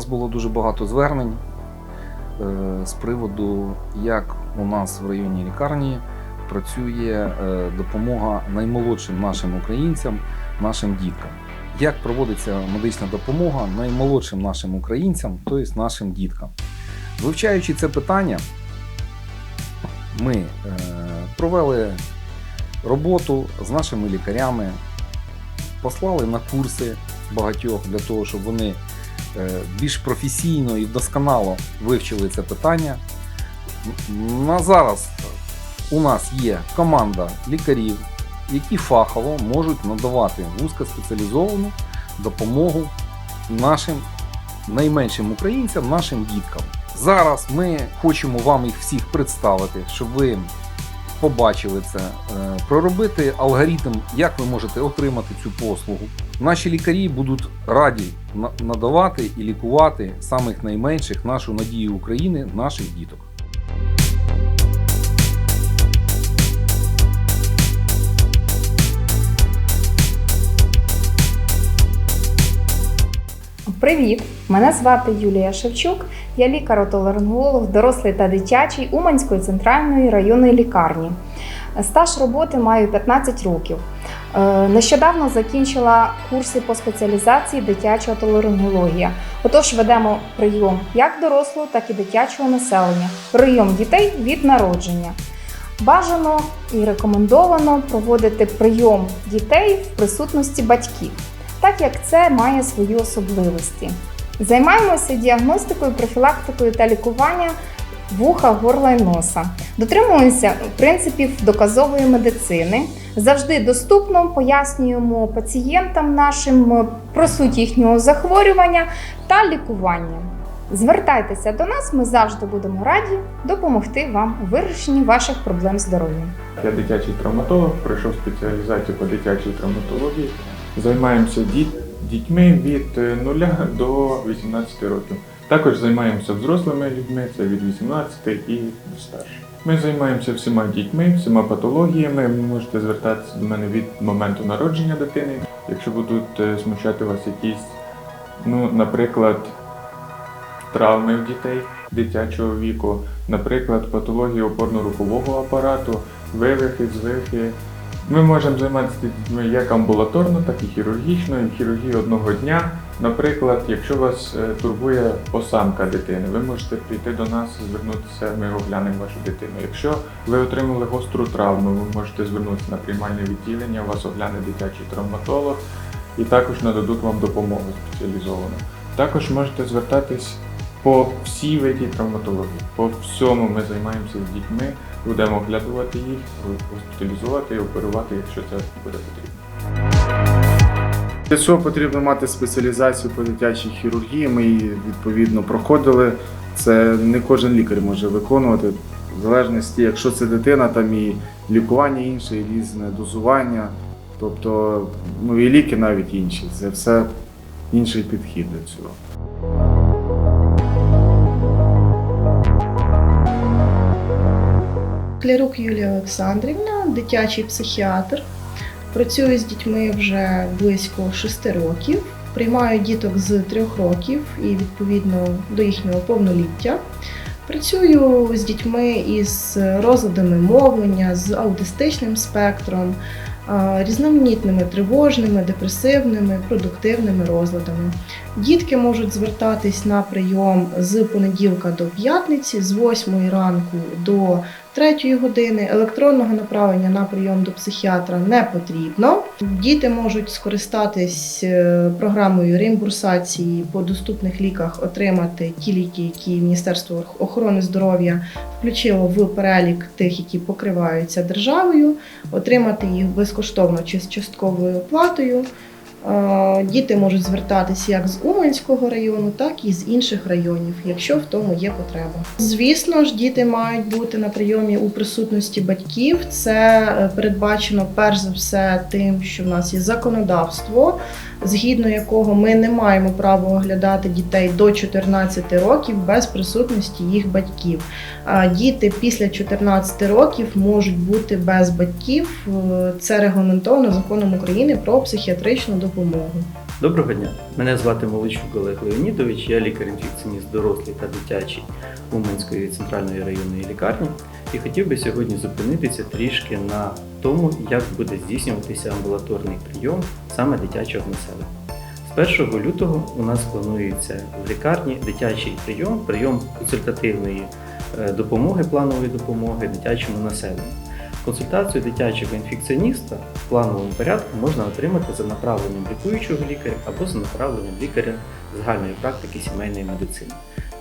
нас було дуже багато звернень е, з приводу, як у нас в районній лікарні працює е, допомога наймолодшим нашим українцям, нашим діткам. Як проводиться медична допомога наймолодшим нашим українцям, тобто нашим діткам. Вивчаючи це питання, ми е, провели роботу з нашими лікарями, послали на курси багатьох для того, щоб вони більш професійно і досконало вивчили це питання. На зараз у нас є команда лікарів, які фахово можуть надавати вузькоспеціалізовану допомогу нашим найменшим українцям, нашим діткам. Зараз ми хочемо вам їх всіх представити, щоб ви побачили це, е, проробити алгоритм, як ви можете отримати цю послугу. Наші лікарі будуть раді надавати і лікувати самих найменших нашу надію України, наших діток. Привіт! Мене звати Юлія Шевчук. Я лікар-отоларинголог, дорослий та дитячий Уманської центральної районної лікарні. Стаж роботи маю 15 років. Е, Нещодавно закінчила курси по спеціалізації дитяча отоларингологія. Отож, ведемо прийом як дорослого, так і дитячого населення. Прийом дітей від народження. Бажано і рекомендовано проводити прийом дітей в присутності батьків так як це має свої особливості. Займаємося діагностикою, профілактикою та лікуванням вуха, горла і носа. Дотримуємося принципів доказової медицини. Завжди доступно пояснюємо пацієнтам нашим е, про суть їхнього захворювання та лікування. Звертайтеся до нас, ми завжди будемо раді допомогти вам у вирішенні ваших проблем здоров'я. Я дитячий травматолог, пройшов спеціалізацію по дитячій травматології. Займаємося діт- дітьми від е, 0 до 18 років. Також займаємося взрослими людьми, це від 18 і старше. Ми займаємося всіма дітьми, всіма патологіями. Ви можете звертатися до мене від моменту народження дитини. Якщо будуть е, смущати вас якісь, ну, наприклад, травми в дітей дитячого віку, наприклад, патології опорно-рухового апарату, вивихи, звихи. Ми можемо займатися дітьми як амбулаторно, так і хірургічно, і хірургії одного дня. Наприклад, якщо вас е, турбує осанка дитини, ви можете прийти до нас, звернутися, ми оглянемо вашу дитину. Якщо ви отримали гостру травму, ви можете звернутися на приймальне відділення, вас огляне дитячий травматолог і також нададуть вам допомогу спеціалізовану. Також можете звертатись по всій виді травматології. По всьому ми займаємося з дітьми, будемо оглядувати їх, госпіталізувати і оперувати, якщо це буде потрібно. Для цього потрібно мати спеціалізацію по дитячій хірургії. Ми її відповідно проходили. Це не кожен лікар може виконувати. В залежності, якщо це дитина, там і лікування інше, і різне дозування. Тобто, ну і ліки навіть інші. Це все інший підхід до цього. Клярук Юлія Олександрівна, дитячий психіатр. Працюю з дітьми вже близько 6 років. Приймаю діток з 3 років і відповідно до їхнього повноліття. Працюю з дітьми із розладами мовлення, з аутистичним спектром, різноманітними тривожними, депресивними, продуктивними розладами. Дітки можуть звертатись на прийом з понеділка до п'ятниці, з 8 ранку до 3 години. Електронного направлення на прийом до психіатра не потрібно. Діти можуть скористатись е, програмою реімбурсації по доступних ліках, отримати ті ліки, які Міністерство охорони здоров'я включило в перелік тих, які покриваються державою, отримати їх безкоштовно чи з частковою оплатою. Е, Діти можуть звертатися як з Уманського району, так і з інших районів, якщо в тому є потреба. Звісно ж, діти мають бути на прийомі у присутності батьків. Це е, передбачено перш за все тим, що в нас є законодавство, згідно якого ми не маємо права оглядати дітей до 14 років без присутності їх батьків. Діти після 14 років можуть бути без батьків. Е, Це регламентовано законом України про психіатричну допомогу. Доброго дня! Мене звати Моличук Олег Леонідович, я лікар-інфекціоніст дорослий та дитячий Уманської центральної районної лікарні і хотів би сьогодні зупинитися трішки на тому, як буде здійснюватися амбулаторний прийом саме дитячого населення. З 1 лютого у нас планується в лікарні дитячий прийом, прийом консультативної е, допомоги, планової допомоги дитячому населенню. Консультацію дитячого інфекціоніста в плановому порядку можна отримати за направленням лікуючого лікаря або за направленням лікаря загальної практики сімейної медицини.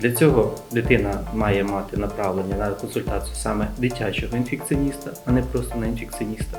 Для цього дитина має мати направлення на консультацію саме дитячого інфекціоніста, а не просто на інфекціоніста,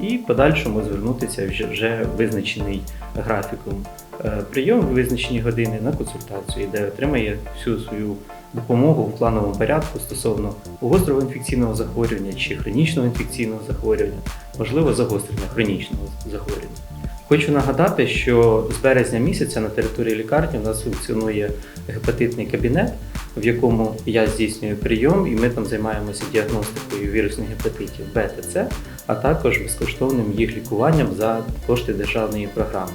і подальшому звернутися вже, вже визначений графіком е, прийом, визначені години на консультацію, де отримає всю свою допомогу в плановому порядку стосовно гострого інфекційного захворювання чи хронічного інфекційного захворювання, можливо, загострення хронічного захворювання. Хочу нагадати, що з березня місяця на території лікарні у нас функціонує гепатитний кабінет, в якому я здійснюю прийом, і ми там займаємося діагностикою вірусних гепатитів Б та С, а також безкоштовним їх лікуванням за кошти державної програми.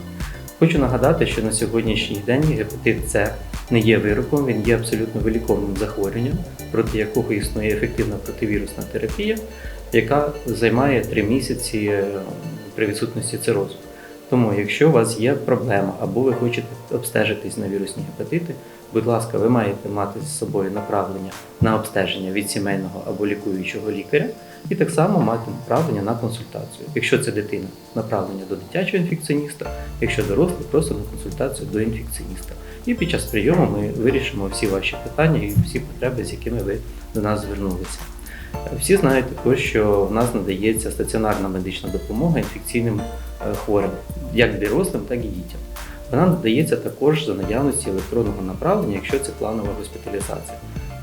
Хочу нагадати, що на сьогоднішній день гепатит С не є вироком, він є абсолютно виліковним захворюванням, проти якого існує ефективна противірусна терапія, яка займає 3 місяці е, при відсутності цирозу. Тому, якщо у вас є проблема або ви хочете обстежитись на вірусні гепатити, будь ласка, ви маєте мати з собою направлення на обстеження від сімейного або лікуючого лікаря, і так само мати направлення на консультацію. Якщо це дитина, направлення до дитячого інфекціоніста, якщо дорослий, просто на консультацію до інфекціоніста. І під час прийому ми вирішимо всі ваші питання і всі потреби, з якими ви до нас звернулися. Всі знають також, що в нас надається стаціонарна медична допомога інфекційним хворим, як дорослим, так і дітям. Вона надається також за наявності електронного направлення, якщо це планова госпіталізація.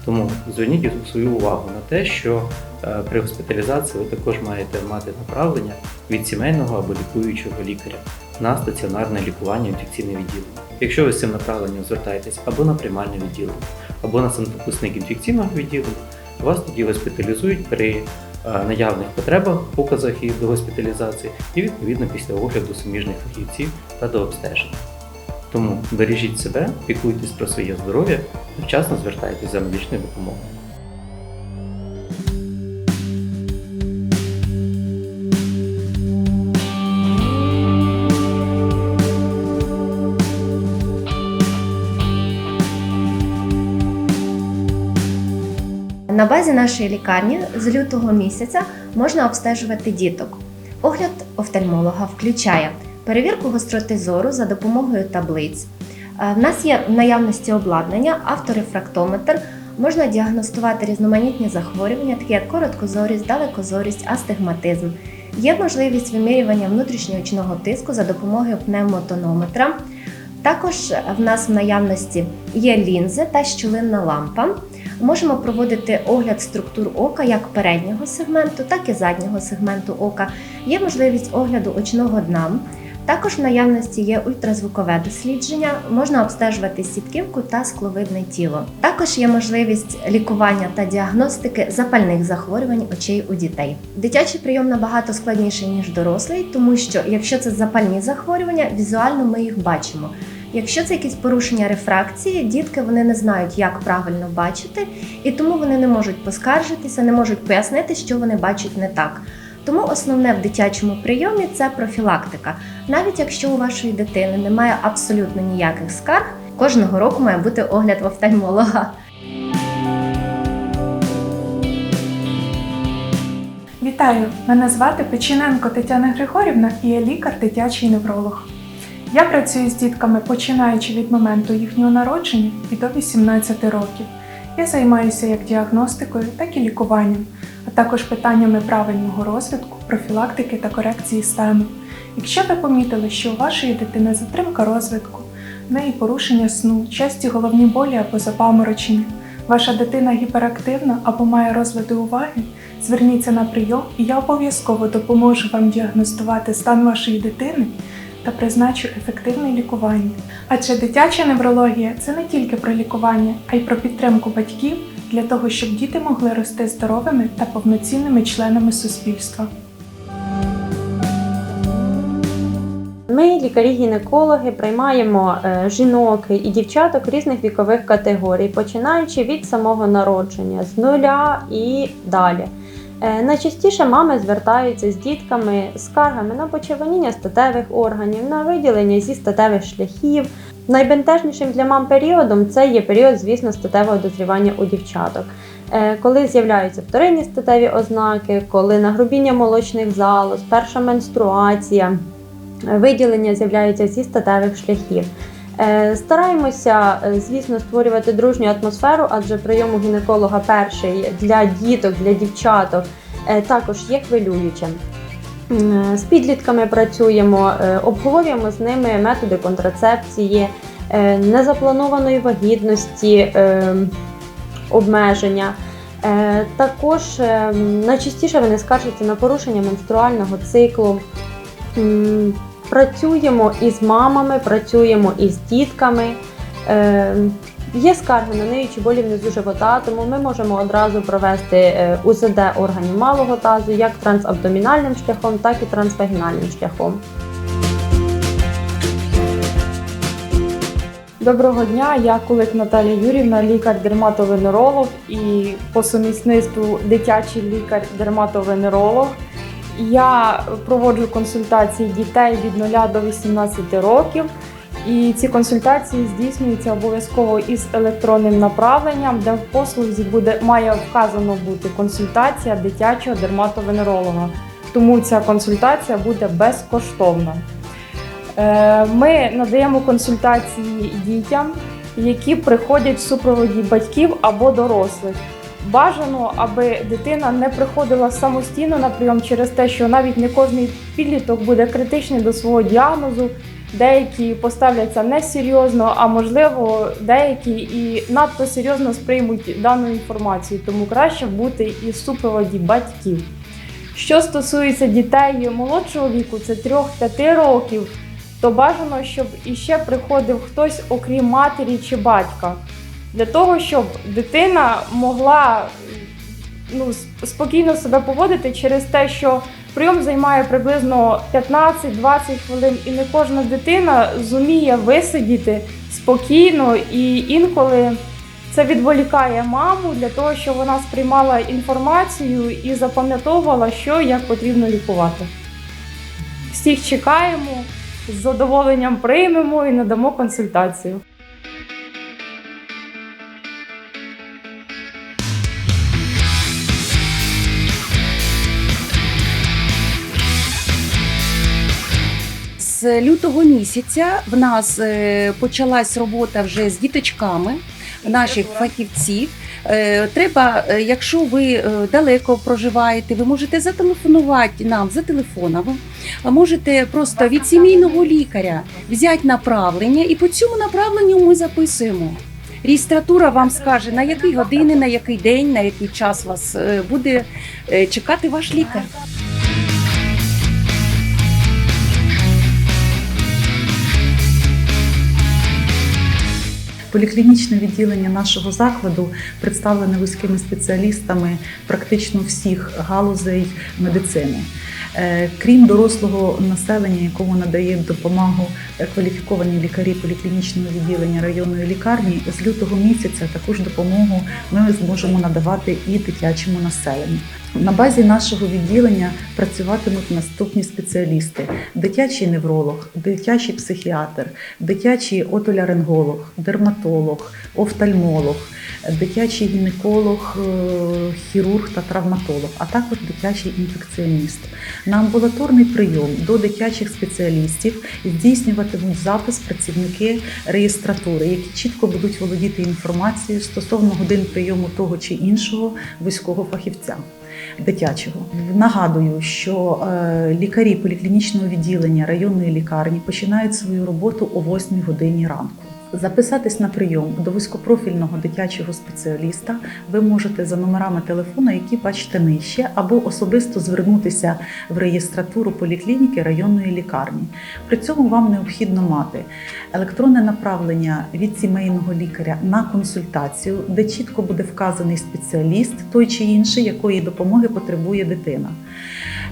Тому зверніть свою увагу на те, що е, при госпіталізації ви також маєте мати направлення від сімейного або лікуючого лікаря на стаціонарне лікування інфекційне відділення. Якщо ви з цим направленням звертаєтесь або на приймальне відділення, або на санвипускник інфекційного відділення, вас тоді госпіталізують при е, наявних потребах, показах і до госпіталізації, і відповідно після огляду суміжних фахівців та до обстеження. Тому бережіть себе, піклуйтесь про своє здоров'я, вчасно звертайтеся за медичною допомогою. На базі нашої лікарні з лютого місяця можна обстежувати діток. Огляд офтальмолога включає перевірку гостроти зору за допомогою таблиць. Е, В нас є в наявності обладнання, авторефрактометр. Можна діагностувати різноманітні захворювання, такі як короткозорість, далекозорість, астигматизм. Є можливість вимірювання внутрішньоочного тиску за допомогою пневмотонометра. Також в нас в наявності є лінзи та щілинна лампа. Можемо проводити огляд структур ока як переднього сегменту, так і заднього сегменту ока. Є можливість огляду очного дна. Також в наявності є ультразвукове дослідження, можна обстежувати сітківку та скловидне тіло. Також є можливість лікування та діагностики запальних захворювань очей у дітей. Дитячий прийом набагато складніший ніж дорослий, тому що якщо це запальні захворювання, візуально ми їх бачимо. Якщо це якісь порушення рефракції, дітки вони не знають, як правильно бачити, і тому вони не можуть поскаржитися, не можуть пояснити, що вони бачать не так. Тому основне в дитячому прийомі це профілактика. Навіть якщо у вашої дитини немає абсолютно ніяких скарг, кожного року має бути огляд в офтальмолога. Вітаю! Мене звати Печіненко Тетяна Григорівна і я лікар дитячий невролог. Я працюю з дітками починаючи від моменту їхнього народження і до 18 років. Я займаюся як діагностикою, так і лікуванням, а також питаннями правильного розвитку, профілактики та корекції стану. Якщо ви помітили, що у вашої дитини затримка розвитку, в неї порушення сну, часті головні болі або запаморочення, ваша дитина гіперактивна або має розлади уваги, зверніться на прийом, і я обов'язково допоможу вам діагностувати стан вашої дитини та призначу ефективне лікування. Адже дитяча неврологія це не тільки про лікування, а й про підтримку батьків для того, щоб діти могли рости здоровими та повноцінними членами суспільства. Ми, лікарі-гінекологи, приймаємо е, жінок і дівчаток різних вікових категорій, починаючи від самого народження, з нуля і далі. Е, Найчастіше мами звертаються з дітками скаргами на почервоніння статевих органів, на виділення зі статевих шляхів. Найбентежнішим для мам періодом це є період, звісно, статевого дозрівання у дівчаток. Е, Коли з'являються вторинні статеві ознаки, коли нагрубіння молочних залоз, перша менструація, е, виділення з'являються зі статевих шляхів. Е, Стараємося, е, звісно, створювати дружню атмосферу, адже прийом у гінеколога перший для діток, для дівчаток е, також є хвилюючим. З підлітками працюємо, обговорюємо з ними методи контрацепції, незапланованої вагітності, обмеження. Також найчастіше вони скаржаться на порушення менструального циклу. Працюємо із мамами, працюємо із дітками. Е, Є скарги на ниючі болі внизу живота, тому ми можемо одразу провести е, УЗД органів малого тазу як трансабдомінальним шляхом, так і трансвагінальним шляхом. Доброго дня, я Кулик Наталія Юрівна, лікар-дерматовенеролог і по сумісництву дитячий лікар-дерматовенеролог. Я проводжу консультації дітей від 0 до 18 років. І ці консультації здійснюються обов'язково із електронним направленням, де в послузі буде має вказано бути консультація дитячого дерматовенеролога. Тому ця консультація буде безкоштовна. Е, Ми надаємо консультації дітям, які приходять в супроводі батьків або дорослих. Бажано, аби дитина не приходила самостійно на прийом через те, що навіть не кожний підліток буде критичний до свого діагнозу. Деякі поставляться несерйозно, а можливо, деякі і надто серйозно сприймуть дану інформацію, тому краще бути і в супроводі батьків. Що стосується дітей молодшого віку, це 3-5 років, то бажано, щоб іще приходив хтось, окрім матері чи батька, для того, щоб дитина могла ну, спокійно себе поводити через те, що прийом займає приблизно 15-20 хвилин, і не кожна дитина зуміє висидіти спокійно, і інколи це відволікає маму для того, щоб вона сприймала інформацію і запам'ятовувала, що як потрібно лікувати. Всіх чекаємо, з задоволенням приймемо і надамо консультацію. З лютого місяця в нас е, почалась робота вже з діточками наших фахівців. Е, Треба, е, якщо ви далеко проживаєте, ви можете зателефонувати нам за телефоном, а можете просто від сімейного лікаря взяти направлення, і по цьому направленню ми записуємо. Реєстратура вам скаже, на якій години, на який день, на який час вас буде чекати ваш лікар. Поліклінічне відділення нашого закладу представлене вузькими спеціалістами практично всіх галузей медицини. Е, Крім дорослого населення, якому надає допомогу кваліфіковані лікарі поліклінічного відділення районної лікарні, з лютого місяця також допомогу ми зможемо надавати і дитячому населенню. На базі нашого відділення працюватимуть наступні спеціалісти: дитячий невролог, дитячий психіатр, дитячий отоляринголог, дерматолог, офтальмолог, дитячий гінеколог, е, хірург та травматолог, а також дитячий інфекціоніст. На амбулаторний прийом до дитячих спеціалістів здійснюватимуть запис працівники реєстратури, які чітко будуть володіти інформацією стосовно годин прийому того чи іншого вузького фахівця. Дитячого нагадую, що е, лікарі поліклінічного відділення районної лікарні починають свою роботу о 8 годині ранку. Записатись на прийом до вузькопрофільного дитячого спеціаліста ви можете за номерами телефону, які бачите нижче, або особисто звернутися в реєстратуру поліклініки районної лікарні. При цьому вам необхідно мати електронне направлення від сімейного лікаря на консультацію, де чітко буде вказаний спеціаліст, той чи інший, якої допомоги потребує дитина.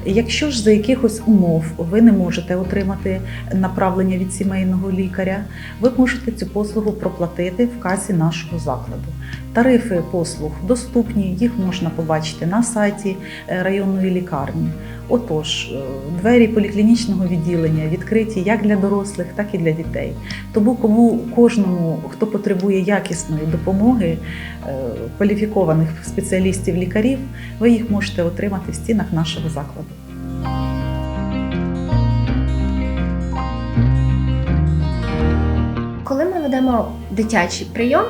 Якщо ж за якихось умов ви не можете отримати направлення від сімейного лікаря, ви можете цю послугу проплатити в касі нашого закладу. Тарифи послуг доступні, їх можна побачити на сайті е, районної лікарні. Отож, е, двері поліклінічного відділення відкриті як для дорослих, так і для дітей. Тому кому кожному, хто потребує якісної допомоги е, кваліфікованих спеціалістів-лікарів, ви їх можете отримати в стінах нашого закладу. Коли ми ведемо дитячий прийом,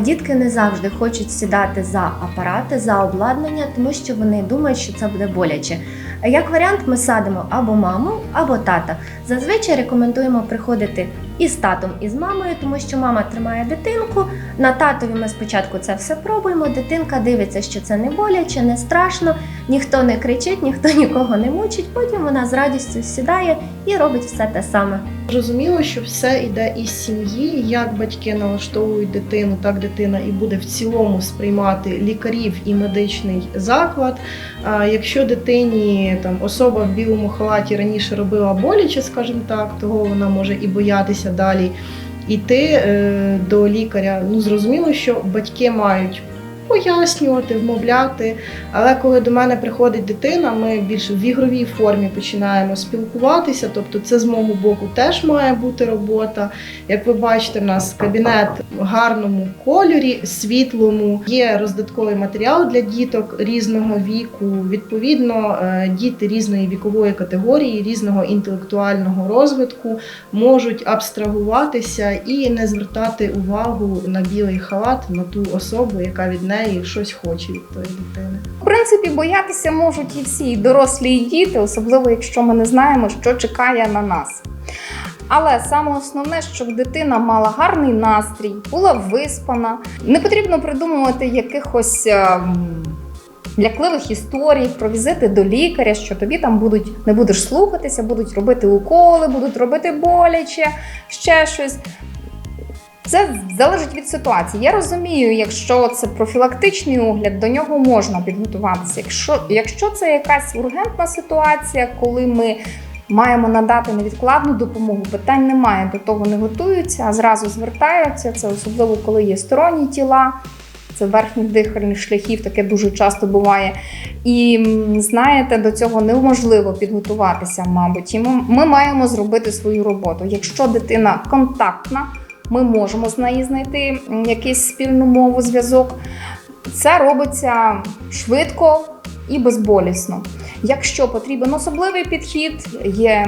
дітки не завжди хочуть сідати за апарати, за обладнання, тому що вони думають, що це буде боляче. Як варіант, ми садимо або маму, або тата. Зазвичай рекомендуємо приходити і з татом, і з мамою, тому що мама тримає дитинку. На татові ми спочатку це все пробуємо. Дитинка дивиться, що це не боляче, не страшно, ніхто не кричить, ніхто нікого не мучить. Потім вона з радістю сідає і робить все те саме. Зрозуміло, що все йде із сім'ї. Як батьки налаштовують дитину, так дитина і буде в цілому сприймати лікарів і медичний заклад. А якщо дитині там особа в білому халаті раніше робила боляче, скажімо так, того вона може і боятися далі йти е, до лікаря. Ну зрозуміло, що батьки мають. Пояснювати, вмовляти. Але коли до мене приходить дитина, ми більш в ігровій формі починаємо спілкуватися. Тобто, це з мого боку теж має бути робота. Як ви бачите, в нас кабінет в гарному кольорі, світлому, є роздатковий матеріал для діток різного віку. Відповідно, е, діти різної вікової категорії, різного інтелектуального розвитку можуть абстрагуватися і не звертати увагу на білий халат, на ту особу, яка від неї щось хоче від тої дитини. В принципі, боятися можуть і всі, і дорослі, і діти, особливо якщо ми не знаємо, що чекає на нас. Але саме основне, щоб дитина мала гарний настрій, була виспана. Не потрібно придумувати якихось ем, лякливих історій про візити до лікаря, що тобі там будуть не будеш слухатися, будуть робити уколи, будуть робити боляче, ще щось. Це залежить від ситуації. Я розумію, якщо це профілактичний огляд, до нього можна підготуватися. Якщо, якщо це якась ургентна ситуація, коли ми маємо надати невідкладну допомогу, питань немає, до того не готуються, а зразу звертаються. Це особливо коли є сторонні тіла. Це верхніх дихальних шляхів, таке дуже часто буває. І знаєте, до цього неможливо підготуватися, мабуть. І ми, ми маємо зробити свою роботу. Якщо дитина контактна, ми можемо з нею знайти якийсь спільну мову, зв'язок. Це робиться швидко і безболісно. Якщо потрібен особливий підхід, є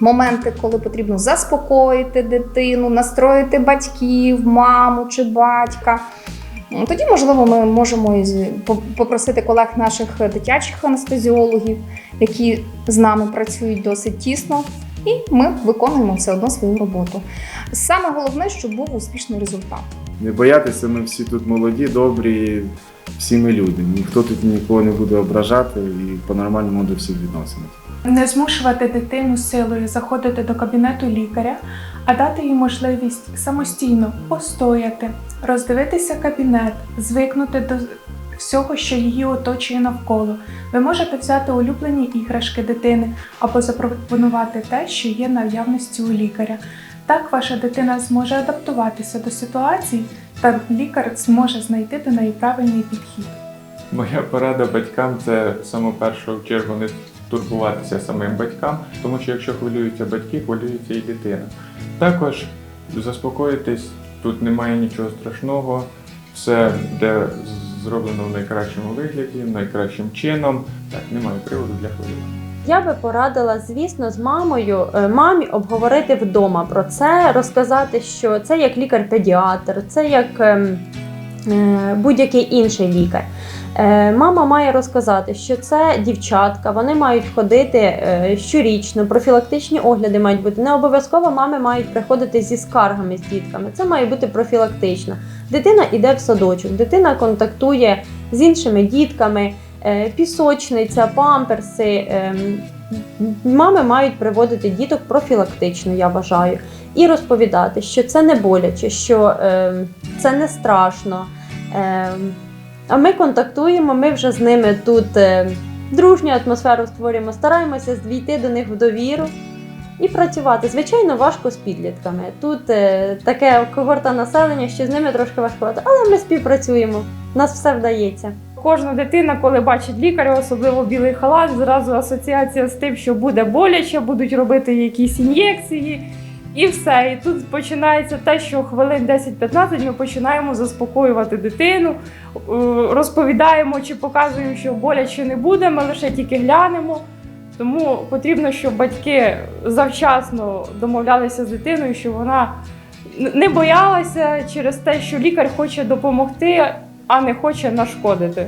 моменти, коли потрібно заспокоїти дитину, настроїти батьків, маму чи батька. Тоді, можливо, ми можемо попросити колег наших дитячих анестезіологів, які з нами працюють досить тісно, і ми виконуємо все одно свою роботу. Саме головне, щоб був успішний результат. Не боятися, ми всі тут молоді, добрі, всі ми люди. Ніхто тут нікого не буде ображати і по-нормальному до всіх відносимось. Не змушувати дитину силою заходити до кабінету лікаря, а дати їй можливість самостійно постояти, роздивитися кабінет, звикнути до всього, що її оточує навколо. Ви можете взяти улюблені іграшки дитини або запропонувати те, що є наявності у лікаря. Так ваша дитина зможе адаптуватися до ситуації, та лікар зможе знайти до неї правильний підхід. Моя порада батькам це саме першу чергу не турбуватися самим батькам, тому що якщо хвилюються батьки, хвилюється і дитина. Також заспокоїтись, тут немає нічого страшного, все де зроблено в найкращому вигляді, найкращим чином. Так, немає приводу для хвилювання. Я би порадила, звісно, з мамою е, мамі обговорити вдома про це, розказати, що це як лікар-педіатр, це як ем, е, будь-який інший лікар. Е, Мама має розказати, що це дівчатка, вони мають ходити е, щорічно, профілактичні огляди мають бути. Не обов'язково мами мають приходити зі скаргами з дітками. Це має бути профілактично. Дитина йде в садочок, дитина контактує з іншими дітками, е, пісочниця, памперси. Мами мають приводити діток профілактично, я вважаю, і розповідати, що це не боляче, що це не страшно. А ми контактуємо, ми вже з ними тут е, дружню атмосферу створюємо, стараємося дійти до них в довіру і працювати. Звичайно, важко з підлітками. Тут е, таке когорта населення, що з ними трошки важкувато, але ми співпрацюємо. Нас все вдається. Кожна дитина, коли бачить лікаря, особливо білий халат, зразу асоціація з тим, що буде боляче, будуть робити якісь ін'єкції. І все. І тут починається те, що хвилин 10-15 ми починаємо заспокоювати дитину, е, розповідаємо чи показуємо, що боляче не буде, ми лише тільки глянемо. Тому потрібно, щоб батьки завчасно домовлялися з дитиною, щоб вона не боялася через те, що лікар хоче допомогти, а не хоче нашкодити.